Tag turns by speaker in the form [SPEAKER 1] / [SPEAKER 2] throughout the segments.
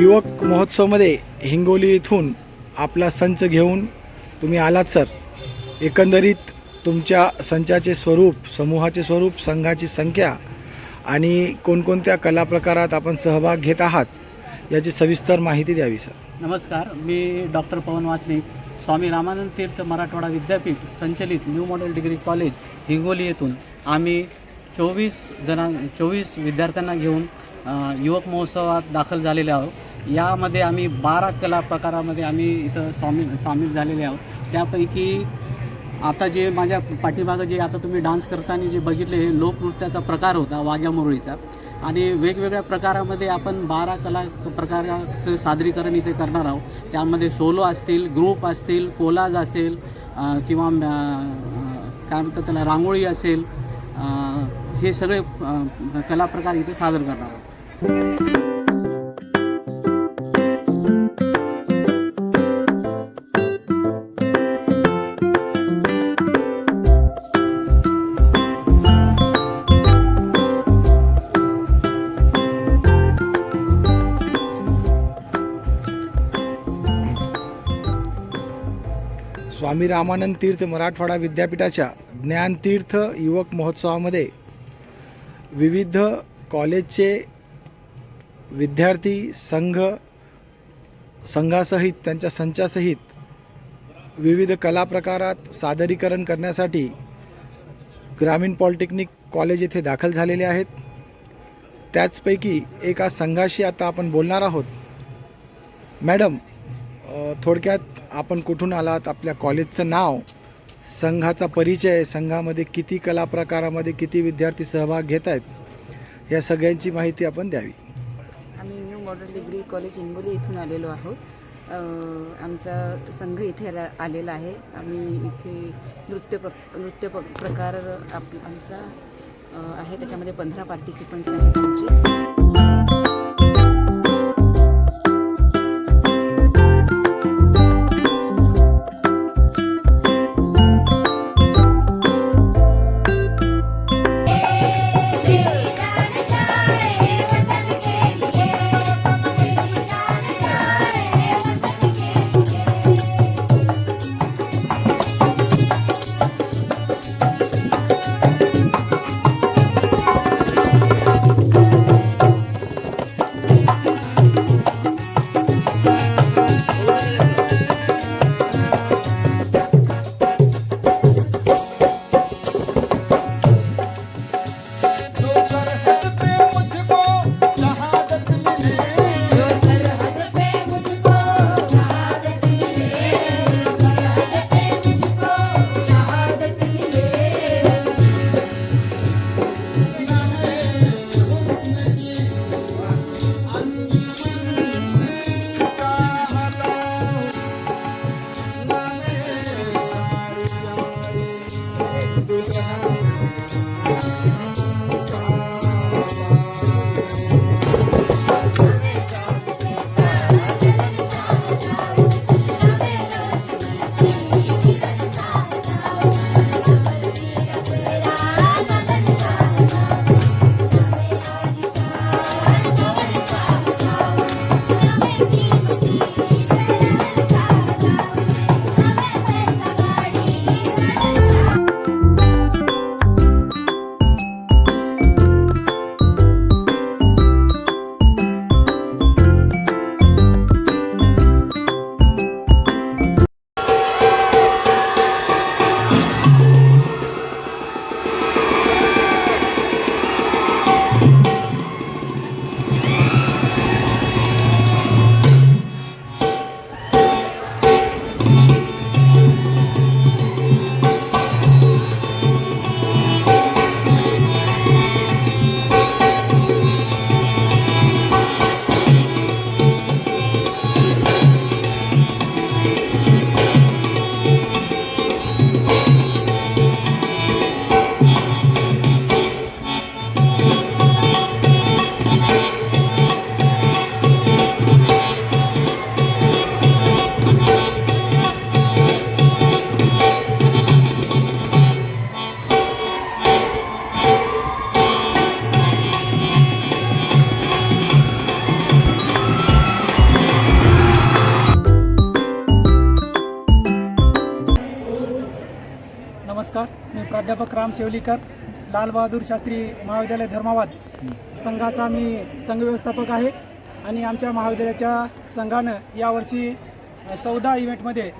[SPEAKER 1] युवक महोत्सवमध्ये हिंगोली इथून आपला संच घेऊन तुम्ही आलात सर एकंदरीत तुमच्या संचाचे स्वरूप समूहाचे स्वरूप संघाची संख्या आणि कोणकोणत्या कला प्रकारात आपण सहभाग घेत आहात याची सविस्तर माहिती द्यावी सर
[SPEAKER 2] नमस्कार मी डॉक्टर पवन वासने स्वामी रामानंद तीर्थ मराठवाडा विद्यापीठ संचलित new model degree college Hingoli येथून आम्ही चोवीस जणां चोवीस विद्यार्थ्यांना घेऊन युवक महोत्सवात दाखल झालेले आहोत यामध्ये आम्ही बारा कला प्रकारामध्ये आम्ही इथं सामील सामील झालेले आहोत त्यापैकी आता जे माझ्या पाठीमागं जे आता तुम्ही डान्स करताना जे बघितले हे लोकनृत्याचा प्रकार होता वाघ्यामुरळीचा आणि वेगवेगळ्या प्रकारामध्ये आपण बारा कला प्रकाराचं सादरीकरण इथे करणार आहोत त्यामध्ये सोलो असतील ग्रुप असतील कोलाज असेल किंवा काय म्हणतात त्याला रांगोळी असेल हे सगळे कला प्रकार इथे सादर करणार आहोत
[SPEAKER 1] स्वामी रामानंद तीर्थ मराठवाडा विद्यापीठाच्या ज्ञानतीर्थ युवक महोत्सवामध्ये विविध कॉलेजचे विद्यार्थी संघ संघासहित त्यांच्या संचासहित विविध कला प्रकारात सादरीकरण करण्यासाठी ग्रामीण पॉलिटेक्निक कॉलेज येथे दाखल झालेले आहेत त्याचपैकी एका संघाशी आता आपण बोलणार आहोत मॅडम थोडक्यात आपण कुठून आलात आपल्या कॉलेजचं नाव संघाचा परिचय संघामध्ये किती कला प्रकारामध्ये किती विद्यार्थी सहभाग घेत आहेत या सगळ्यांची माहिती आपण द्यावी
[SPEAKER 3] आम्ही new modern degree college Hingoli इथून आलेलो आहोत आमचा संघ इथे आलेला आहे आम्ही इथे नृत्य प्र नृत्य प्रकार आप आमचा आहे त्याच्यामध्ये पंधरा पार्टिसिपंट्स आहेत
[SPEAKER 4] नमस्कार मी प्राध्यापक राम शेवलीकर लालबहादूर शास्त्री महाविद्यालय धर्मावाद संघाचा मी संघ व्यवस्थापक आहे आणि आमच्या महाविद्यालयाच्या संघानं यावर्षी चौदा इव्हेंटमध्ये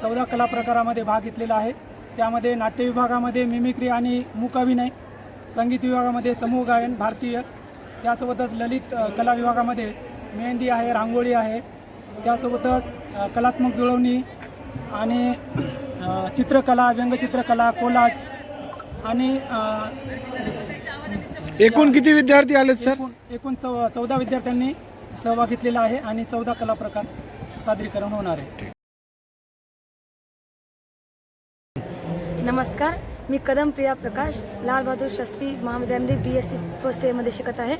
[SPEAKER 4] चौदा कला प्रकारामध्ये भाग घेतलेला आहे त्यामध्ये नाट्य विभागामध्ये मिमिक्री आणि मूकाभिनय संगीत विभागामध्ये समूह गायन भारतीय त्यासोबतच ललित कला विभागामध्ये मेहंदी आहे रांगोळी आहे त्यासोबतच कलात्मक जुळवणी आणि चित्रकला व्यंगचित्रकला कोलाज आणि
[SPEAKER 1] एकूण किती विद्यार्थी आलेत सर
[SPEAKER 4] एकूण चौ चौदा विद्यार्थ्यांनी सहभाग घेतलेला आहे आणि चौदा कला प्रकार सादरीकरण होणार आहे
[SPEAKER 5] नमस्कार मी कदम प्रिया प्रकाश लालबहादूर शास्त्री महाविद्यालय बी एस सी फर्स्ट इयरमध्ये शिकत आहे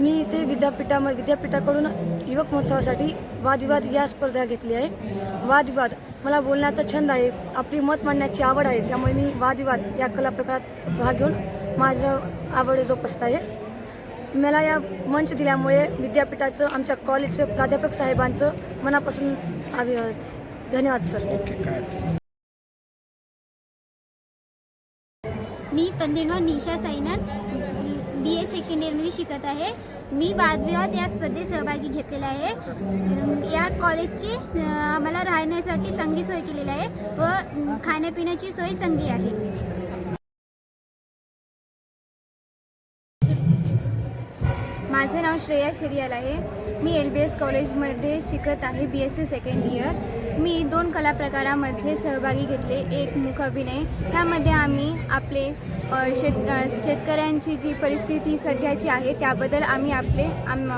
[SPEAKER 5] मी इथे विद्यापीठामध्ये विद्यापीठाकडून युवक महोत्सवासाठी वादविवाद या स्पर्धा घेतली आहे वादविवाद मला बोलण्याचा छंद आहे आपली मत मांडण्याची आवड आहे त्यामुळे मी वादविवाद या कला प्रकारात भाग घेऊन माझं आवड जोपासत आहे मला या मंच दिल्यामुळे विद्यापीठाचं आमच्या कॉलेजचं प्राध्यापक साहेबांचं मनापासून धन्यवाद सर
[SPEAKER 6] मी Pandherwa Nisha Sainath B A second इयरमध्ये शिकत आहे मी वादविवाद या स्पर्धेत सहभागी घेतलेला आहे या कॉलेजची आम्हाला राहण्यासाठी चांगली सोय केलेली आहे व खाण्यापिण्याची सोय चांगली आहे
[SPEAKER 7] माझं नाव श्रेया शिरियाल आहे मी एल बी एस कॉलेजमध्ये शिकत आहे B S C second year मी दोन कलाप्रकारामध्ये सहभागी घेतले एक मुख अभिनय ह्यामध्ये आम्ही आपले शेत शेतकऱ्यांची जी परिस्थिती सध्याची आहे त्याबद्दल आम्ही आपले आम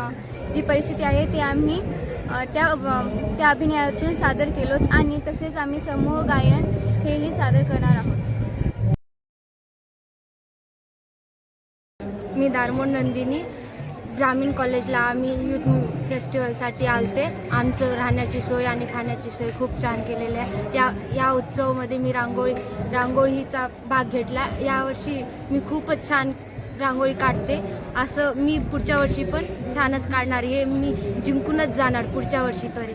[SPEAKER 7] जी परिस्थिती आहे ते आम्ही त्या त्या अभिनयातून सादर केलो आणि तसेच आम्ही समूह गायन हेही सादर करणार आहोत
[SPEAKER 8] मी दारमोड नंदिनी ग्रामीण कॉलेजला आम्ही युथ फेस्टिवलसाठी आलते आमचं राहण्याची सोय आणि खाण्याची सोय खूप छान केलेली आहे या या उत्सवामध्ये मी रांगोळी रांगोळीचा भाग घेतला यावर्षी मी खूपच छान रांगोळी काढते असं मी पुढच्या वर्षी पण छानच काढणार हे मी जिंकूनच जाणार पुढच्या वर्षी तरी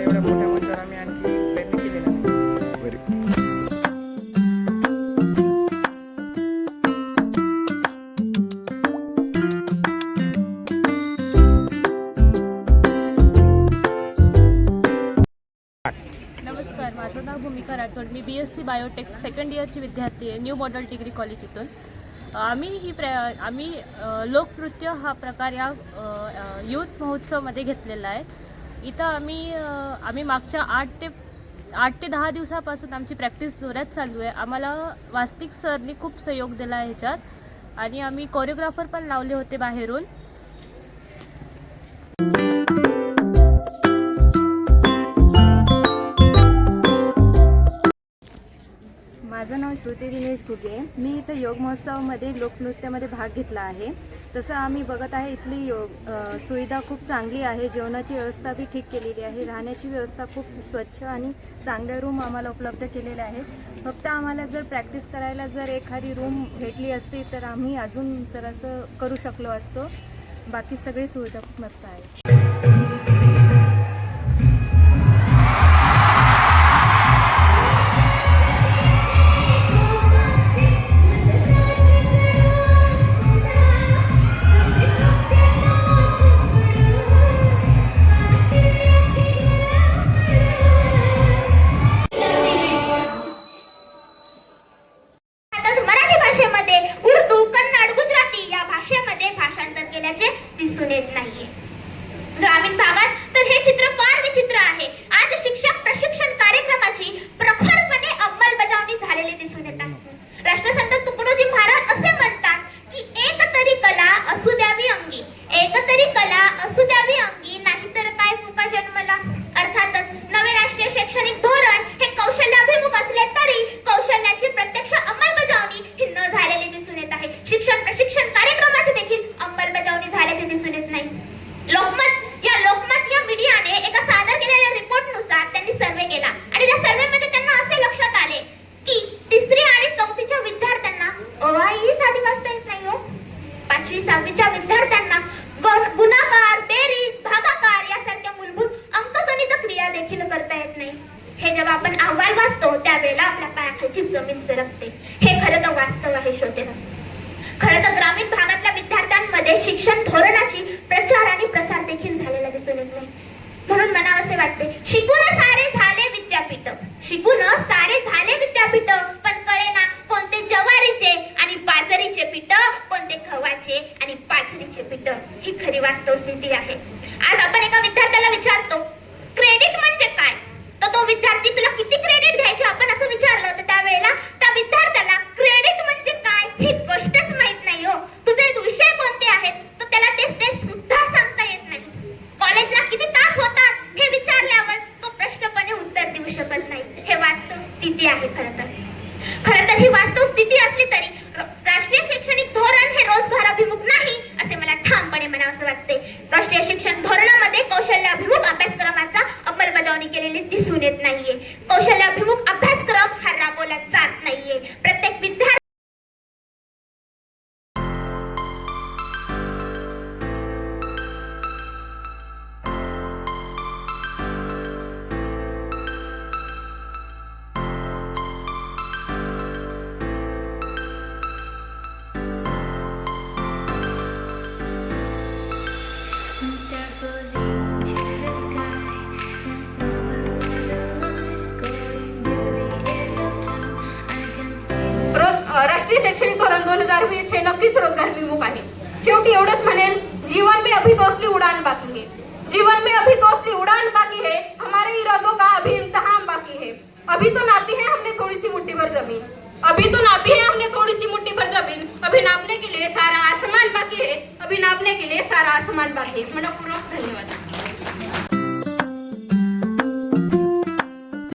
[SPEAKER 9] सेकंड इयरची विद्यार्थी आहे न्यू मॉडल डिग्री कॉलेज इथून आम्ही ही प्र आम्ही लोकनृत्य हा प्रकार या यूथ महोत्सवमध्ये घेतलेला आहे इथं आम्ही आम्ही मागच्या आठ ते आठ ते दहा दिवसापासून आमची प्रॅक्टिस जोरात चालू आहे आम्हाला वास्तिक सरनी खूप सहयोग दिला आहे ह्याच्यात आणि आम्ही कोरिओग्राफर पण लावले होते बाहेरून
[SPEAKER 10] माझं नाव श्रुती दिनेश घुगे मी इथं योग महोत्सवामध्ये लोकनृत्यामध्ये भाग घेतला आहे तसं आम्ही बघत आहे इथली योग सुविधा खूप चांगली आहे जेवणाची व्यवस्था बी ठीक केलेली आहे राहण्याची व्यवस्था खूप स्वच्छ आणि चांगल्या रूम आम्हाला उपलब्ध केलेले आहेत फक्त आम्हाला जर प्रॅक्टिस करायला जर एखादी रूम भेटली असती तर आम्ही अजून जरासं करू शकलो असतो बाकी सगळी सुविधा खूप मस्त आहे
[SPEAKER 11] सोडत नाही म्हणून मला असे वाटते शिकून सारे झाले विद्यापीठ शिकून सारे झाले विद्यापीठ पण कळेना कोणते जवारीचे आणि बाजरीचे पीठ कोणते खवाचे आणि बाजरीचे पीठ ही खरी वास्तव स्थिती आहे आज आपण एका विद्यार्थ्याला विचारतो क्रेडिट म्हणजे काय तर तो विद्यार्थी तुला किती क्रेडिट घ्यायचे आपण असं विचारलं तर त्यावेळेला
[SPEAKER 12] राष्ट्रीय शैक्षणिक धोरण दोन हजार वीस हे नक्कीच विमुख आहे शेवटी एवढंच म्हणेल जीवन में अभी तो असली उडान बाकी है जीवन में अभी तो असली उड़ान बाकी है हमारे इरादों का अभी इम्तहान बाकी है अभी तो नापी है हमने थोड़ी सी मुट्ठी भर जमीन अभी तो नापी है हमने थोड़ी सी मुट्ठी भर जमीन अभी नापने के लिए सारा आसमान बाकी है अभी नापने के लिए सारा आसमान बाकी है मनपूर्वक धन्यवाद